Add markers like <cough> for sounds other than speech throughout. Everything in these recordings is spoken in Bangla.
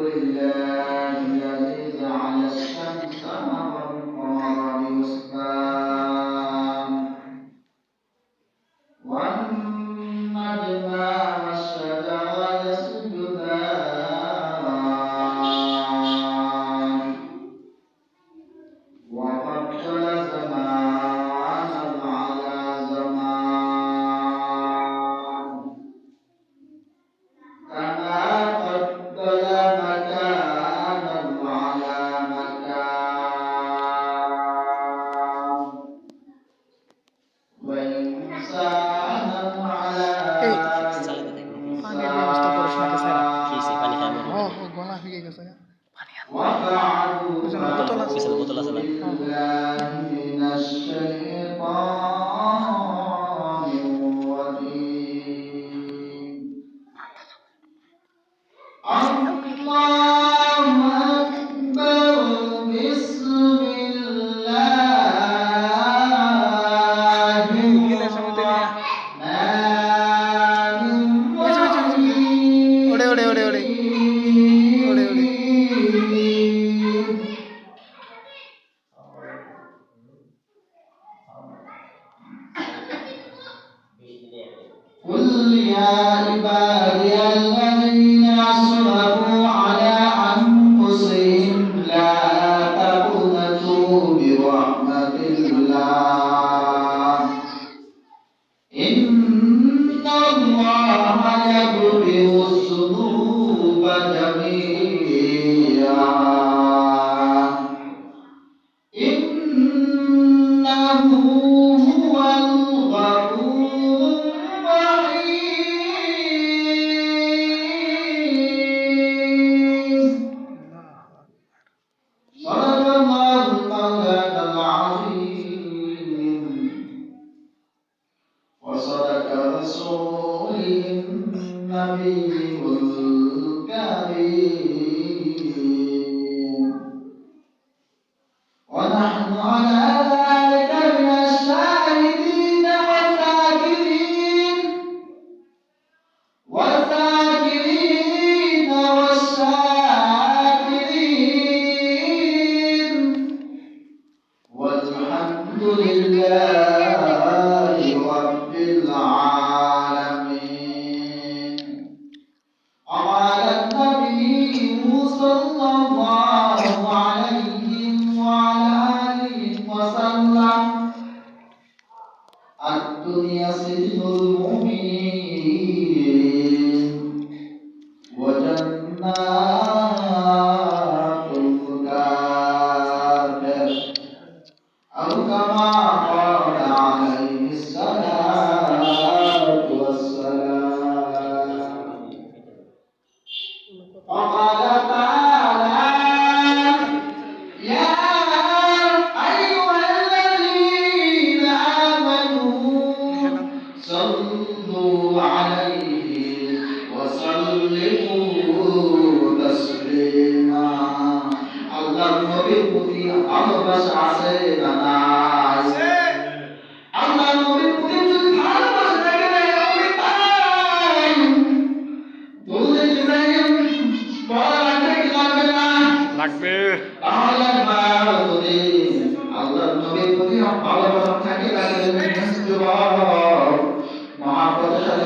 لله. পিছনে বোতল আছে না? الدنيا سجن المؤمنين লাগবে। আল্লাহর নবীর প্রতি ভালোবাসা থাকে মহাপ্রসাদ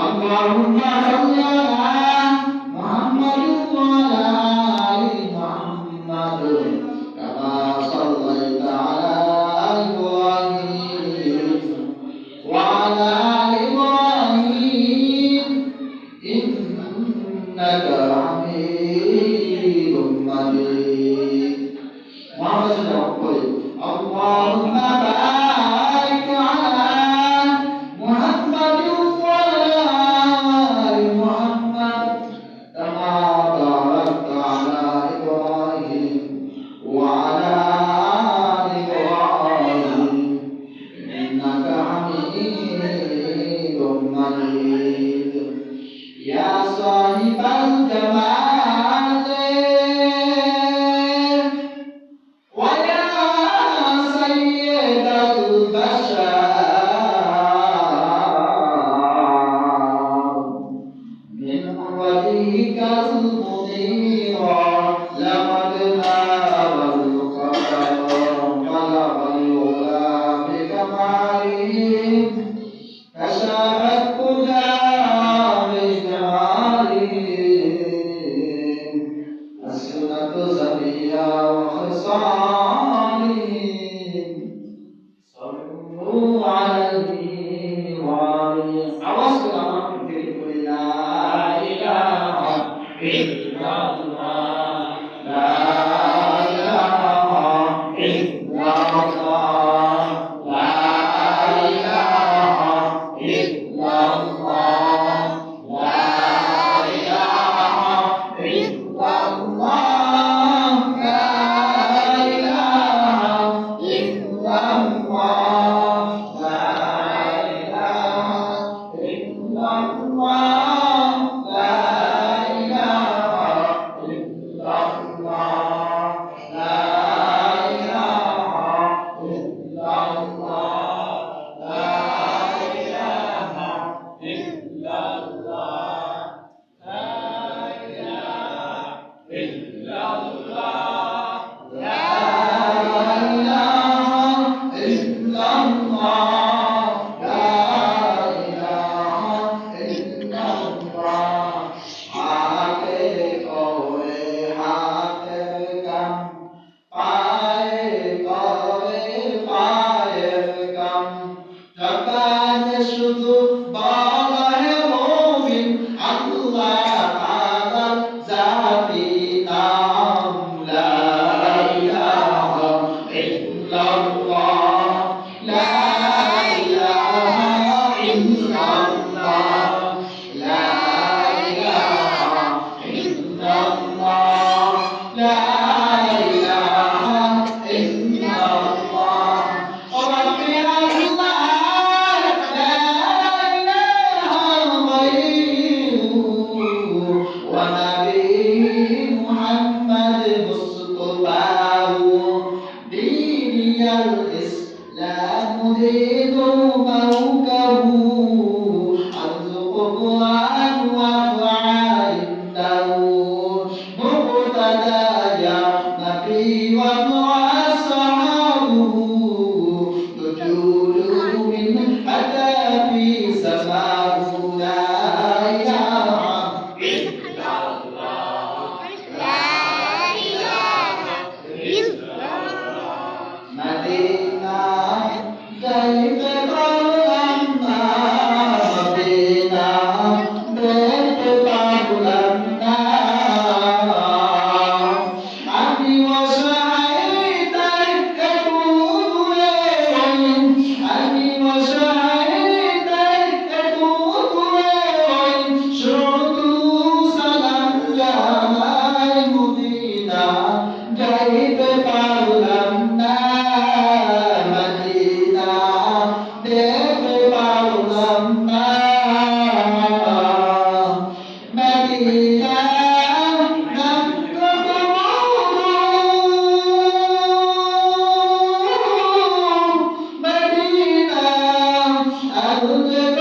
আল্লাহুম্মা সাল্লাল্লাহু deixando 我们那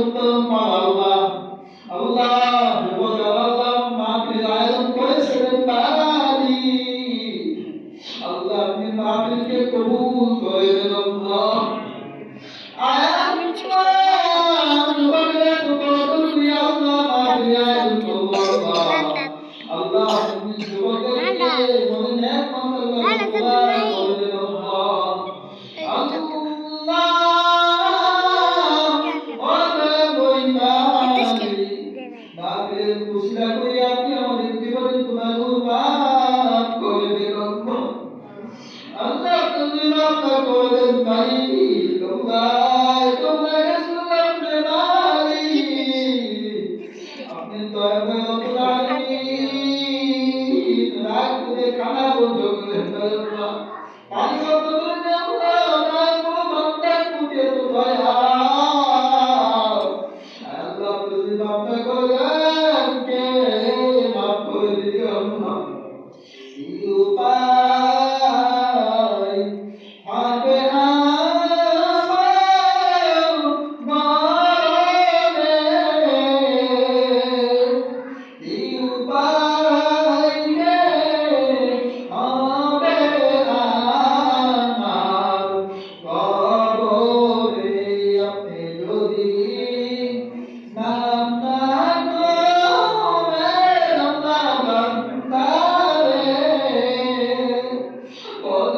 ಸುತ್ತಮ করে দেন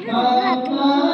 我的 <laughs>